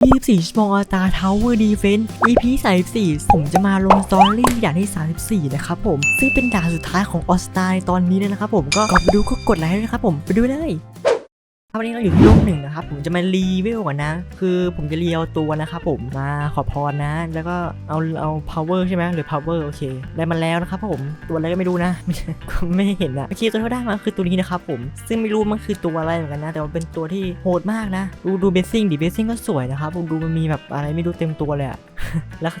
24ชั่วโมงอตาทาวเวอร์ดีเฟน EP 34 ผมจะมาลงสตอรี่ด่านที่ 34 นะครับผม ซึ่งเป็นด่านสุดท้ายของออสตาในตอนนี้นะครับผมก็ก่อนไปดูก็กดไลค์ด้วยนะครับผม ไปดูเลย ครับวันนี้เราอยู่ที่โลกหนึ่งนะครับ ผมจะมารีวิวก่อนนะ คือผมจะเรียวตัวนะครับผมมาขอพรนะ แล้วก็เอาเอา power ใช่ไหมหรือ power โอเค ได้มาแล้วนะครับผมตัวอะไรก็ไม่รู้นะ ไม่เห็นนะโอเคตัวที่าได้มาคือตัวนี้นะครับผมซึ่งไม่รู้มันคือตัวอะไรเหมือนกันนะ แต่ว่าเป็นตัวที่โหดมากนะ ดูดูเบสซิ่งดิเบสซิ่งก็สวยนะครับผมดูมันมีแบบอะไรไม่รู้เต็มตัวเลยอะแล้ว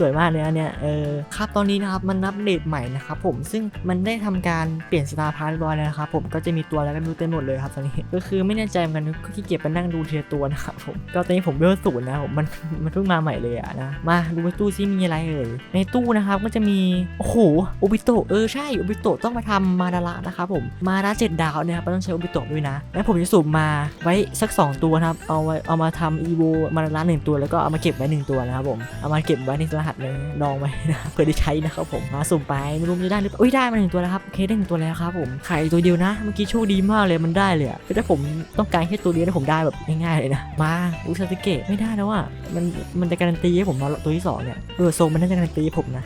สวยมากเลยนเนี่ยเออครับตอนนี้นะครับมันนับเดตใหม่นะครับผมซึ่งมันได้ทำการเปลี่ยนสตาร์พาร์ทเรียบร้อยแล้วนะครับผมก็จะมีตัวอะไรก็ไม่รู้เต็มหมดเลยครับตอนนี้ก็คือไไม่แน่ใจเหมือนกันก็ขี้เกียจไปนั่งดูเทีละตัวนะครับผมก็ตอนนี้ผมเวลศูนย์นะผมมันมันเพิ่งมาใหม่เลยอะนะมาดูในตู้ซิมีอะไรเอ่ยในตู้นะครับก็จะมีโอ้โหโอบิโตเออใช่โอบิโตต้องมาทำมาดาระนะครับผมมาดาเจ็ดดาวนี่ยครับต้องใช้โอบิโตด้วยนะแล้วผมจะสุ่มมาไว้สักสองตัวนะครับเอาไว้เอามาทำอีโวมาดาระหนึ่งตัวแล้วก็เอามาเก็บไว้หนึ่งตัวนะครับผมเอามาเก็บไว้ในรหัสเลยดองไว้นะเพื่อได้ใช้นะครับผมมาสุ่มไปไม่รู้มันจะได้หรือเปล่าอุ้ยได้มาหนึ่งตัวแล้วครับโอเคได้หนึ่งตัวแล้วครับผมไข่ตัวเดียวนะ เมื่อกี้โชคดีมากเลยมันได้เลยอะคือถ้าผมต้องการแค่ตัวเดียวนะผมได้แบบง่ายๆเลยนะ มาอุซาสึเกะไม่ได้แล้วอะมันมันจะการันตีให้ผมมาตัวที่สองเนี่ยเออโซมันน่าจะการันตีให้ผมนะ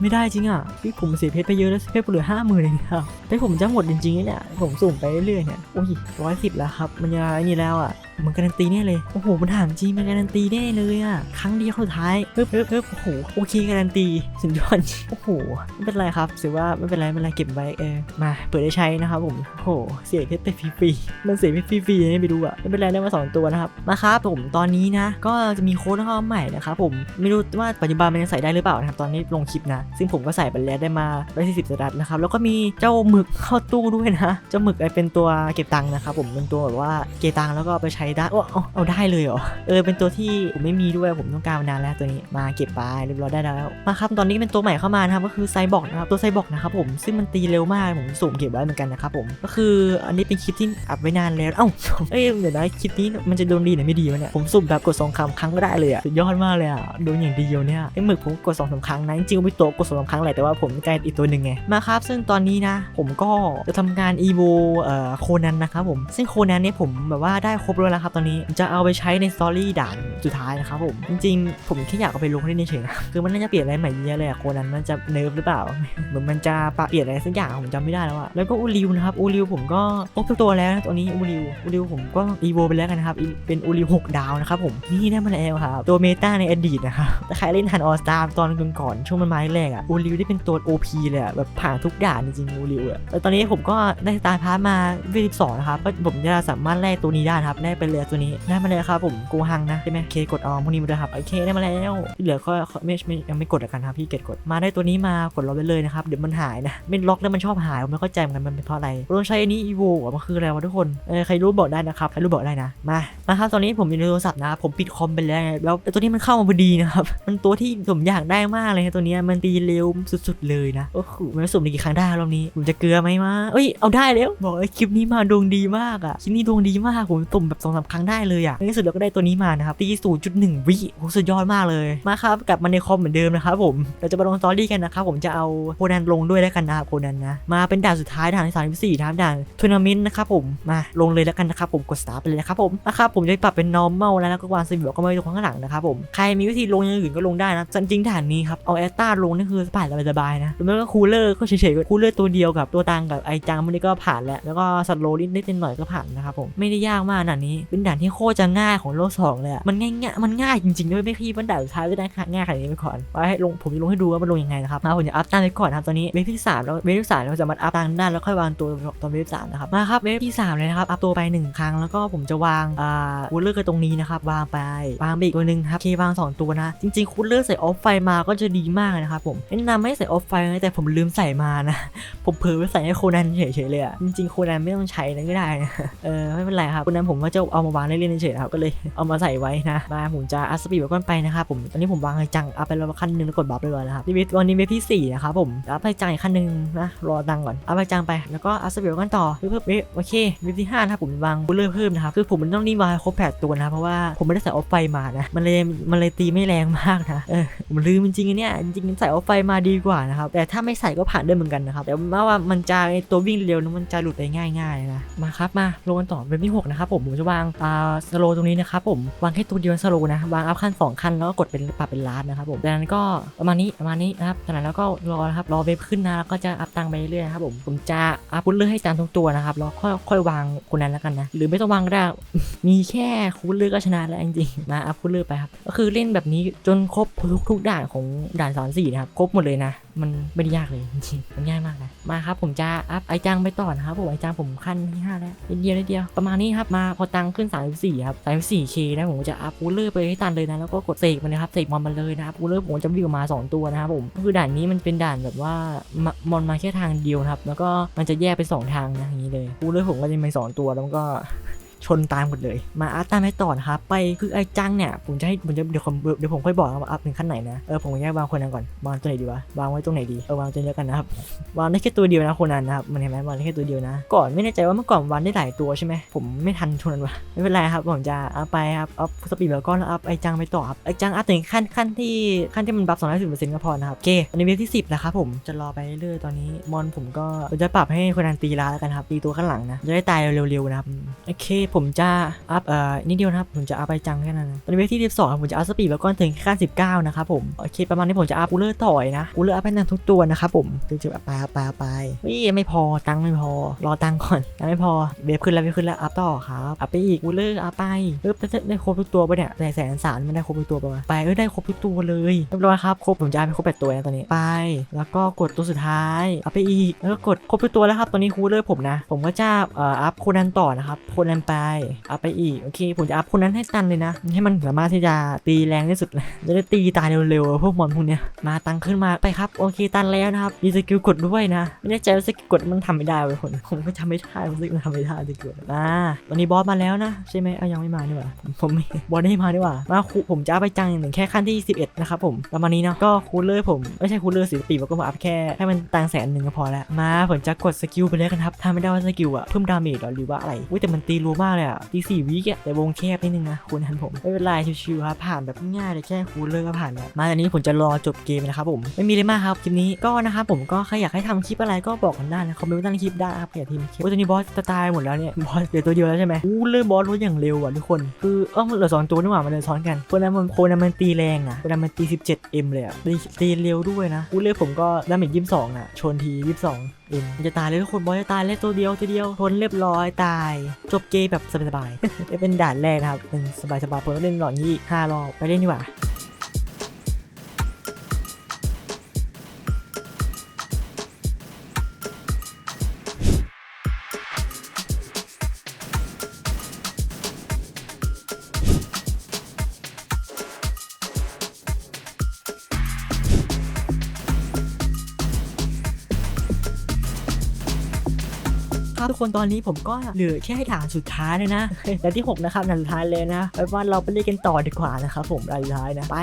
ไม่ได้จริงอะพี่ผมเสียเพชรไปเยอะแล้วเพชรเหลือห้าหมื่นเองครับแต่ผมจะหมดจริงๆเนี่ยผมสุ่มไปเรื่อยๆเนี่ยโอ้ยร้อยสิบแล้วครับ มันยังไอ้นี่แล้วอะ มันการันตีแน่เลยโอ้โหมันถามจริงมันการันตีแน่เลยอะครั้งเดียวสุดท้ายเพิ่มเพิ่มเพิ่มโอ้โหโอเคการันตีสุดยอดโอ้โหไม่เป็นไรครับถือว่าไม่เป็นไรไม่เป็นไรเก็บไว้เออมาเปิดได้ใช้นะครับผมโอ้โหเสียเพชรไปฟรีๆมันเสียเพชรฟรีๆเนี่ยไปดูอะไม่เป็นไรได้มาสองตัวนะครับมาครับผมตอนนี้นะก็จะมีโค้ดเข้ามาใหม่นะครับผมไม่รู้ว่าปัจจุบันมันยังใส่ได้หรือเปล่านะครับตอนนี้ลงคลิปนะ ซึ่งผมก็ใส่ไปแล้วได้มาได้สี่สิบสตัดนะครับแล้วก็มีเจ้าหมึกเข้าตู้ด้วยนะเจ้าหมึกไอเป็นตัวเก็บตังค์นะครับผมเป็นตัวแบบว่าเก็บตังค์แล้วก็ไปใช้ได้โอ้เอาเอาได้เลยเหรอ เออ เป็นตัวที่ผมไม่มีด้วย ผมต้องการมานานแล้วตัวนี้ มาเก็บไปเรียบร้อยได้แล้ว มาครับ ตอนนี้เป็นตัวใหม่เข้ามานะครับ ก็คือไซบอร์กนะครับ ตัวไซบอร์กนะครับผม ซึ่งมันตีเร็วมาก ผมสุ่มเก็บไว้เหมือนกันนะครับผม ก็คืออันนี้เป็นคลิปที่อัดไว้นานแล้ว เอ้า เอ้ย เดี๋ยวนะ คลิปนี้มันจะโดนดีหรือไม่ดีวะเนี่ย ผมสุ่มแบบกดสองคำครั้งก็ได้เลยอะสุดยอดมากเลยอะโดนอย่างเดียวเนี่ย ไอ้หมึกผมกดสองสามครั้งนะ จริงๆไม่โตกดสองสามครั้งแหละ แต่ว่าผมกลายอีกตัวหนึ่งไง มาครับ ซึ่งตอนนี้นะ ผมก็จะทำการอีโวเอ่อโคนันนะครับผมซึ่งโคนันเนี่ยผมแบบว่าได้ครบแล้วนะครับตอนนี้จะเอาไปใช้ในสตอรี่ด่านสุดท้ายนะครับผม จริงๆ ผมแค่อยากเอาไปลงเล่นเฉยๆนะคือมันน่าจะเปลี่ยนอะไรใหม่เยอะเลยอะโคนั้นมันจะเนิร์ฟหรือเปล่า เหมือนมันจะปรับเปลี่ยนอะไรสักอย่างผมจำไม่ได้แล้วอะแล้วก็อูริวนะครับอูริวผมก็ครบทุกตัวแล้วนะตัวนี้อูริวอูริวผมก็อีโวไปแล้วกันนะครับเป็นอูริวหกดาวนะครับผมนี่ได้มาแล้วครับตัวเมตาในอดีตนะครับถ้าใครเล่นทันออสตาตอนก่อนช่วงมันมาแรกอะอูริวได้เป็นตัว OP เลยอะแบบผ่านทุกด่านจริงๆอูริวอะแล้วตอนนี้ผมก็ได้สตาร์พาร์ทมาเวลสองนะครับก็ผมจะสามารถแลกตัวนี้ได้ครับได้ไปเลยตัวนี้ได้มาเลยครับผมกูฮังนะใช่ไหมเคกดออมพวกนี้มาด้วยครับโอเคได้มาแล้วที่เหลือก็ไม่ไม่ยังไม่กดล้วกันครับพี่เกดกดมาได้ตัวนี้มากดรอไปเลยนะครับเดี๋ยวมันหายนะไม่ล็อกแล้วมันชอบหายผมไม่เข้าใจเหมือนกันมันเป็นเพราะอะไรเราต้องใช้อันนี้อีโวอะมันคืออะไรวะทุกคนเออใครรู้บอกได้นะครับใครรู้บอกได้นะมามาครับตอนนี้ผมอยู่ในโทรศัพท์นะผมปิดคอมไปแล้วแล้วตัวนี้มันเข้ามาพอดีนะครับมันตัวที่ผมอยากได้มากเลยตัวนี้มันตีเร็วสุดๆเลยนะโอ้โหมันสุ่มได้กี่ครั้งได้รอบนี้ผมจะเกลือไหมมาเอ้ยเอาได้แล้วบอกไอ้คลิปนี้มาดวงดีมากอะคลิปนี้ดวงดีมากผมสุ่มแบบสองสาครั้งได้เลยอะในที่สุดเราก็ได้ตัวนี้มานะครับตีศูนย์จุดหนึ่งวิโอ้สุดยอดมากเลยมาครับกลับมาในคอมเหมือนเดิมนะครับผมเราจะมาลงสตอรี่กันนะครับผมจะเอาโคนันลงด้วยแล้วกันนะครับโคนันนะมาเป็นด่านสุดท้ายด่านที่สามที่สี่นะครับด่านทัวร์นาเมนต์นะครับผมมาลงเลยแล้วกันนะครับผมกดสตาร์ไปเลยนะครับผมนะครับผมจะปรับเป็น normal แล้วแล้วก็วางสวิตก็ไม่ตรงข้างหลังนะครับผมใครมีวิธีลงอย่างอื่นก็ลงได้นะจริงๆด่านนี้ครับเอาแอตตาลงนี่คือผ่านสบายๆนะหรือไม่ก็คูลเลอร์ก็เฉยๆคูลเลอร์ตัวเดียวกับตัวตังกับไอจังมันนี่ก็ผ่านแล้วแล้วก็สัตว์นิดนิดหน่อยก็ผ่านนะครับผมไม่ได้ยากมากด่านี้เป็นด่านที่โคตรจะง่ายของโลกสองเลยอะมันง่ายๆมันง่ายจริงๆด้วยไม่พี่มันด่านสุดท้ายไม่ได้ง่ายขนาดนี้ไปก่อนไว้ให้ลงผมจะลงให้ดูว่ามันลงยังไงนะครับมาผมจะอัพตั้งไว้ก่อนครับตอนนี้เวฟที่สามแล้วเวฟที่สามเราจะมาอัพตั้งด้านแล้วค่อยวางตัวตอนเวฟสามนะครับมาครับเวฟที่สามเลยนะครับอัพตัวไปหนึ่งครั้งแล้วก็ผมจะวางอ่าคูลเลอร์กันตรงนี้นะครับวางไปวางไปอีกตัวหนึ่งครับเควางสองตัวนะจริงๆคูลเลอร์ใส่ออฟไฟมาก็จะดีมากนะครับผมแนะนำไม่ใส่ออฟไฟแต่ผมลืมใส่มานะผมเผลอไปใส่ให้โคนันเฉยๆเลยอะจริงๆโคนันไม่ต้องใช้เลยก็ได้นะเออไม่เป็นไรครับโคนันผมก็จะเอามาวางเล่นๆเฉยๆครับก็เลยเอามาใส่ไว้นะมาผมจะอัสปีดแบบก้อนไปนะครับผมตอนนี้ผมวางไอ้จังอัพไปแล้วขั้นหนึ่งแล้วกดบัฟเลยนะครับนี่เวฟวันนี้เวฟที่สี่นะครับผมอัพไปจังอีกขั้นหนึ่งนะรอตังก่อนอัพไปจังไปแล้วก็อัสปีดแบบก้อนต่อเพิ่มเโอเคเวฟที่ห้านะครับผมวางบูลเลอร์เพิ่มนะครับคือผมมันต้องรีบวางครบแปดตัวนะเพราะว่าผมไม่ได้ใส่ออฟไฟมานะมันเลยมันเลยตีไม่แรงมากนะเออผมลืมจริงๆอันเนี่ยจริงๆใส่ออฟไฟมาดีกว่านะครับแต่ถ้าไม่ใส่ก็ผ่านได้เหมือนกันนะครับแต่ว่ามันจะตัววิ่งเร็วนั้นมันจะหลุดไปง่ายๆนะมาครับมาลงกันต่อเวฟที่หกนะครับผมผมจะวาางอ่าสโลตรงนี้นะครับผมวางแค่ตัวเดียวสโลนะวางอัพขั้นสองขั้นแล้วก็กดเป็นปรับเป็นล้านนะครับผมจากนั้นก็ประมาณนี้ประมาณนี้นะครับจากนั้นแล้วก็รอนะครับรอเว็บขึ้นนะแล้วก็จะอัพตังไปเรื่อยๆครับผมผมจะอัพพุลเลอร์ให้ตามทุกตัวนะครับแล้วค่อยค่อยวางคนนั้นแล้วกันนะหรือไม่ต้องวางก็ได้มีแค่คูลเลอร์ก็ชนะแล้วจริงๆมาอัพคูลเลอร์ไปครับก็คือเล่นแบบนี้จนครบทุกทุกด่านของด่านสอนสี่นะครับครบหมดเลยนะ มันไม่ได้ยากเลยจริงๆมันง่ายมากนะมาครับผมจะอัพไอจังไปต่อนะครับผมไอจังผมขั้นที่ห้าแล้วเดียวเดียวประมาณนี้ครับมาพอตังขึ้น 34ครับ34 k นะผมจะอัพคูลเลอร์ไปให้ตันเลยนะแล้วก็กดเสกมันนะครับเสกมอนมาเลยนะครับคูลเลอร์ผมจะวิ่งมาสองตัวนะครับผมคือด่านนี้มันเป็นด่านแบบว่ามอนมาแค่ทางเดียวครับแล้วก็มันจะแยกเป็นสองทางนะอย่างนี้เลยคูลเลอร์ผมก็จะมีสองตัวแล้วก็ ชนตามหมดเลย มาอัพตามให้ต่อนะครับไปคือไอ้จังเนี่ยผมจะให้ผมจะเดี๋ยวผมเดี๋ยวผมค่อยบอกว่าอัพถึงขั้นไหนนะเออผมแยกวางคนนั้นก่อนวางตัวไหนดีวะวางไว้ตรงไหนดีเออวางตัวนี้แล้วกันนะครับวางได้แค่ตัวเดียวนะคนนั้นนะครับมันเห็นไหมวางได้แค่ตัวเดียวนะ ก่อนไม่แน่ใจว่าเมื่อก่อนวางได้หลายตัวใช่ไหมผมไม่ทันชนนั้นวะไม่เป็นไรครับผมจะอัพไปครับอัพสปีดแล้วก็อัพไอ้จังไปต่อครับไอ้จังอัพถึงขั้นขั้นที่ขั้นที่มันบัฟ210%ก็พอนะครับโอเคอันนี้เวฟที่10นะครับผมจะรอไปเรื่อยๆตอนนี้มอนผมก็จะปรับให้คนนั้นตีลาแล้วกันครับตีตัวข้างหลังนะจะได้ตายเร็วๆนะครับโอเคผมจะอัพเอ่อนิดเดียวนะครับผมจะอัพไปจังแค่นั้นตอนนี้เวฟที่12ผมจะอัพสปีดแล้วก็ถึงขั้น19นะครับผมโอเคประมาณนี้ผมจะอัพกูเลอร์ต่อยนะกูเลอร์อัพให้นานทุกตัวนะครับผมถึงจะอัพไปอัพไปอัพไปเฮ้ยไม่พอตังค์ไม่พอ รอตังค์ก่อนยังไม่พอเวฟขึ้นแล้วเวฟขึ้นแล้วอัพต่อครับอัพไปอีกกูเลอร์อัพไปเออได้ได้ครบทุกตัวปะเนี่ยแต่แสนสารมันได้ครบทุกตัวปะวะไปเออได้ครบทุกตัวเลยเรียบร้อยครับครบผมจะอัพไปครบแปดตัวนะตอนนี้ไป แล้วก็กดตัวสุดท้ายอัพไปอีกแล้วก็กดครบทุกตัวแล้วครับตอนนี้คูเลอร์ผมนะ ผมก็จะเอ่ออัพคนันต่อนะครับคนันไปอัพไปอีกโอเคผมจะอัพคนนั้นให้ตันเลยนะ ให้มันสามารถที่จะตีแรงที่สุดเลยจะได้ตีตายเร็วๆพวกมอนพวกเนี้ยมาตังขึ้นมาไปครับโอเคตันแล้วนะครับมีสกิลกดด้วยนะ ไม่แน่ใจว่าสกิลกดมันทำไม่ได้เว้ยคนผมก็จำไม่ได้ผมรู้สึกทำไม่ได้สกิลอ่าตอนนี้บอสมาแล้วนะใช่ไหมเอายังไม่มานี่หว่าผมบอสไม่มานี่หว่ามาคูผมจะไปจังอย่างหนึ่งแค่ขั้นที่ 11 นะครับผมประมาณนี้เนาะก็คูลเลอร์ผมไม่ใช่คูลเลอร์สีปีมันก็มาอัพแค่ให้มันตังแสนหนึ่งก็พอแล้วมาผมจะกดสกิลไปเลยกันครับถ้าไม่ได้ว่าสกิลอะเพิ่มดาเมจหรอหรือว่าอะไรอุ้ยแต่มันตีรัวมากเลยอะตีสี่วิอะแต่วงแคบนิดนึงนะคุณทันผมไม่เป็นไรชิวๆครับผ่านแบบง่ายเลยแค่คูลเลอร์ก็ผ่านแล้วมาตอนนี้ผมจะรอจบเกมนะครับผมไม่มีอะไรมากครับคลิปนี้ก็นะครับผมก็ใครอยากให้ทำคลิปอะไรก็บอกกันได้นะคอมเมนต์ใต้คลิปได้ครับอยากทีมคลิปว่าตอนนี้บอสจะตายหมดแล้วเนี่ยบอสเหลือตัวเดียวแล้วใช่ไหมอู้เลื่อบอสลดอย่างเร็วอะทุกคนคือเออมเหลือสองตัวนี่หว่ามันเลยซ้อนกันคนนั้นมันคนนั้นมันตีแรงอะคนนั้นมันตี 17m เลยอะตีตีเร็วด้วยนะอู้เลื่อผมก็ดาเมจยี่สิบสองอะชนทียี่สิบสองเอ็มจะตายเลยทุกคนบอสจะตายเลยตัวเดียวตัวเดียวทนเรียบร้อยตาย จบเกมแบบสบายๆจะเป็นด่านแรกนะครับเป็นสบายๆเพิ่งเล่นหลอดยี่ห้ารอบไปเล่นดีกว่า ครับทุกคนตอนนี้ผมก็เหลือแค่ด่านสุดท้ายเลยนะด่านที่ 6 นะครับด่านสุดท้ายเลยนะไปว่าเราไปเล่นกันต่อดีกว่านะครับผมด่านสุดท้ายนะไป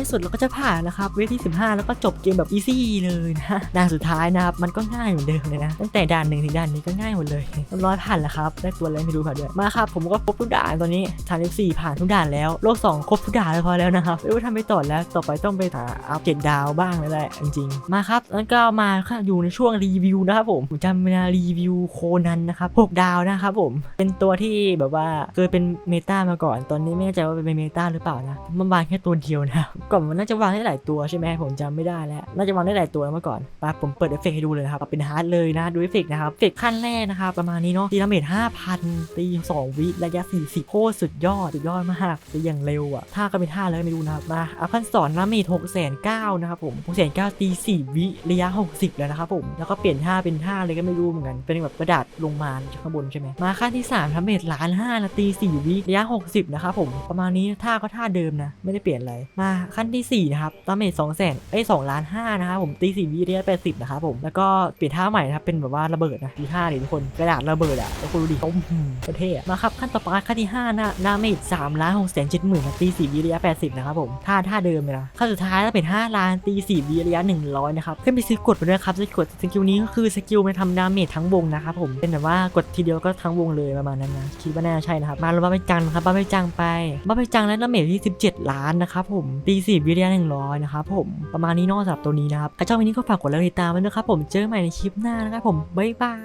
ที่สุดเราก็จะผ่านนะครับเวทที่ 15 แล้วก็จบเกมแบบอีซี่เลยนะด่านสุดท้ายนะครับมันก็ง่ายเหมือนเดิมเลยนะตั้งแต่ด่านหนึ่งถึงด่านนี้ก็ง่ายหมดเลยเรียบร้อยผ่านแล้วครับได้ตัวอะไรไม่รู้ผ่านด้วยมาครับผมก็ครบทุกด่านตอนนี้ฐาน F4 ผ่านทุกด่านแล้วโลก2ครบทุกด่านแล้วพอแล้วนะครับไม่ว่าทำไปต่อแล้วต่อไปต้องไปหาอัพเจ็ดดาวบ้างแล้วแหละจริงๆมาครับแล้วก็มาอยู่ในช่วงรีวิวนะครับผมผมจะมารีวิวโคนันนะครับหกดาวนะครับผมเป็นตัวที่แบบว่าเคยเป็นเมตามาก่อน ตอนนี้ไม่แน่ใจว่าเป็นเมตาหรือเปล่านะมันวางแค่ตัวเดียวนะก่อนมันน่าจะวางได้หลายตัวใช่ไหมผมจำไม่ได้แล้วน่าจะวางได้หลายตัวแล้วเมื่อก่อนไปผมเปิดเอฟเฟกให้ดูเลยนะครับเป็นฮาร์ดเลยนะดูเอฟเฟกนะครับเอฟเฟกขั้นแรกนะครับประมาณนี้เนาะตีดาเมจ5,000ตี2วิระยะ40โคตรสุดยอดสุดยอดมากตีอย่างเร็วอะท่าก็เป็นท่าแล้วไม่รู้นะครับมาอัพขั้นสอนดาเมจ6 9 0 0นเก้านะครับผม6 9 0 0ตี4วิระยะ60แล้วนะครับผมแล้วก็เปลี่ยนท่าเป็นท่าอะไรก็ไม่รู้เหมือนกันเป็นแบบกระดาษลงมาจากข้างบนใช่ไหมมาขั้นที่3ดาเมจล้านห้านะตี4วิระยะ60นะครับผมประมาณนี้ท่าก็ท่าเดิมนะไม่ได้เปลี่ยนอะไรมาขั้นที่สี่นะครับดาเมจ2แสนเอ้ย2ล้านห้านะครับผมตี4วิระยะ80นะครับผมแล้วก็เปลี่ยนท่าใหม่นะครับเป็นแบบว่าระเบิดนะดูท่าดิทุกคนกระดาษระเบิดอะแล้วคุณดูดิเขาอื้อหือโคตรเท่อะมาครับขั้นต่อไปขั้นที่ห้านะดาเมจ3ล้าน6แสน7หมื่นตี4วิระยะ80นะครับผมท่าท่าเดิมเลยนะขั้นสุดท้ายจะเป็น5ล้านตี4วิระยะ100นะครับขึ้นไปซื้อกดไปด้วยครับสกิลสกิลนี้ก็คือสกิลมันทำดาเมจทั้งวงนะครับผมเป็นแบบว่ากดทีเดียวก็ทั้งวงเลยประมาณนั้นนะคิดว่าน่าใช่นะครับมาเราบ้าไปจังครับบ้าไปจังไปบ้าไปจังแล้วดาเมจที่17ล้านนะครับผมตีิบวิทยร้อยนะครับผมประมาณนี้นอกรับตัวนี้นะครับใครชอบวันนี้ก็ฝากกดไลค์ติดตามด้วยนะครับผมเจอใหม่ในคลิปหน้านะครับผมบ๊ายบาย